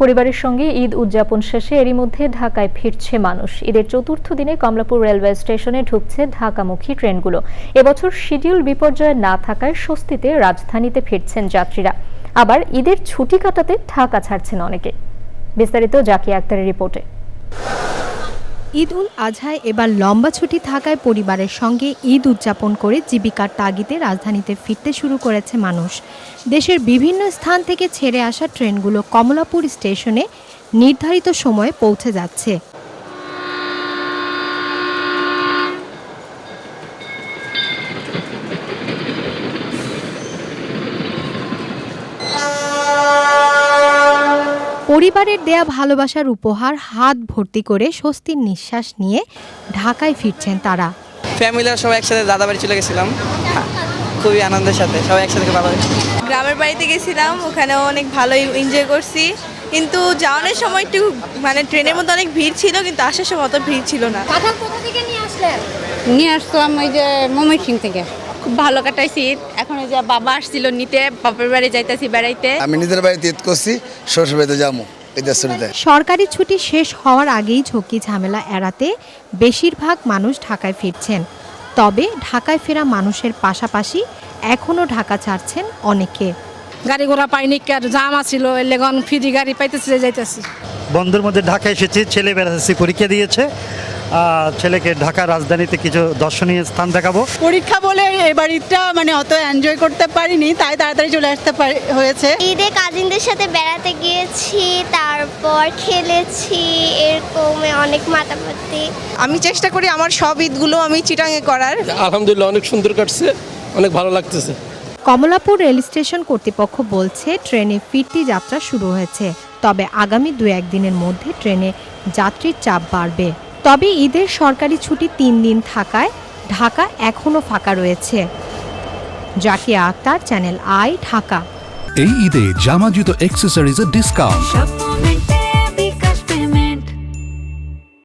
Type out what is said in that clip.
পরিবারের সঙ্গে ঈদ উদযাপন শেষে এরই মধ্যে ঢাকায় ফিরছে মানুষ। ঈদের চতুর্থ দিনে কমলাপুর রেলওয়ে স্টেশনে ঢুকছে ঢাকামুখী ট্রেনগুলো। এবছর শিডিউল বিপর্যয় না থাকায় স্বস্তিতে রাজধানীতে ফিরছেন যাত্রীরা। আবার ঈদের ছুটি কাটাতে ঢাকা ছাড়ছেন অনেকে। বিস্তারিত জাকিয়া আক্তারের রিপোর্টে। ঈদ উল আজহায় এবার লম্বা ছুটি থাকায় পরিবারের সঙ্গে ঈদ উদযাপন করে জীবিকার তাগিদে রাজধানীতে ফিরতে শুরু করেছে মানুষ। দেশের বিভিন্ন স্থান থেকে ছেড়ে আসা ট্রেনগুলো কমলাপুর স্টেশনে নির্ধারিত সময়ে পৌঁছে যাচ্ছে। পরিবারের দেয়া ভালোবাসার উপহার হাত ভর্তি করে স্বস্তির নিঃশ্বাস নিয়ে ঢাকায় ফিরছেন তারা। ফ্যামিলিরা সবাই একসাথে দাদা বাড়ি চলে গেছিলাম। খুবই আনন্দের সাথে সবাই একসাথে ভালো গ্রামের বাড়িতে গেছিলাম ওখানেও অনেক ভালোই এনজয় করছি। কিন্তু যাওয়ানোর সময় একটু মানে ট্রেনের মধ্যে অনেক ভিড় ছিল কিন্তু আসার সময় অত ভিড় ছিল না। কোথা থেকে নিয়ে আসলেন? নিয়ে আসলাম ওই যে ময়মনসিং থেকে। খুব ভালো কাটাইছি। এখন যে বাবা আসছিল নিতে বাপের বাড়ি যাইতেছি বেড়াইতে। আমি নিজের বাড়িতে ঈদ করছি শ্বশুর বাড়িতে যাব সরকারি ছুটি শেষ হওয়ার আগেই ঝুঁকি ঝামেলা এড়াতে বেশিরভাগ মানুষ ঢাকায় ফিরছেন। তবে ঢাকায় ফেরা মানুষের পাশাপাশি এখনও ঢাকা ছাড়ছেন অনেকে। গাড়ি ঘোড়া পাইনি আর জাম আছিল লেগন ফ্রি গাড়ি পাইতেছি যাইতেছি। বন্ধুর মধ্যে ঢাকা এসেছি ছেলে বেড়াচ্ছি পরীক্ষা দিয়েছে। ছেলেকে ঢাকা রাজধানীতে কিছু দর্শনীয় স্থান দেখাবো। পরীক্ষা বলে এবার ঈদটা মানে অত এনজয় করতে পারিনি তাই তাড়াতাড়ি চলে আসতে পারি- হয়েছে। ঈদে কাজিনদের সাথে বেড়াতে গিয়েছি তারপর খেলেছি এরকম অনেক মাতামাতি। আমি চেষ্টা করি আমার সব ঈদগুলো আমি চিটাঙে করার। আলহামদুলিল্লাহ অনেক সুন্দর কাটছে অনেক ভালো লাগতেছে। কমলাপুর রেল স্টেশন কর্তৃপক্ষ বলছে ট্রেনে ফিরতি যাত্রা শুরু হয়েছে তবে আগামী দু একদিনের মধ্যে ট্রেনে যাত্রীর চাপ বাড়বে। তবে ঈদের সরকারি ছুটি তিন দিন থাকায় ঢাকা এখনও ফাঁকা রয়েছে। Zakia Akter channel I Dhaka. এই ঈদে জামা জুতো অ্যাক্সেসরিজের ডিসকাউন্ট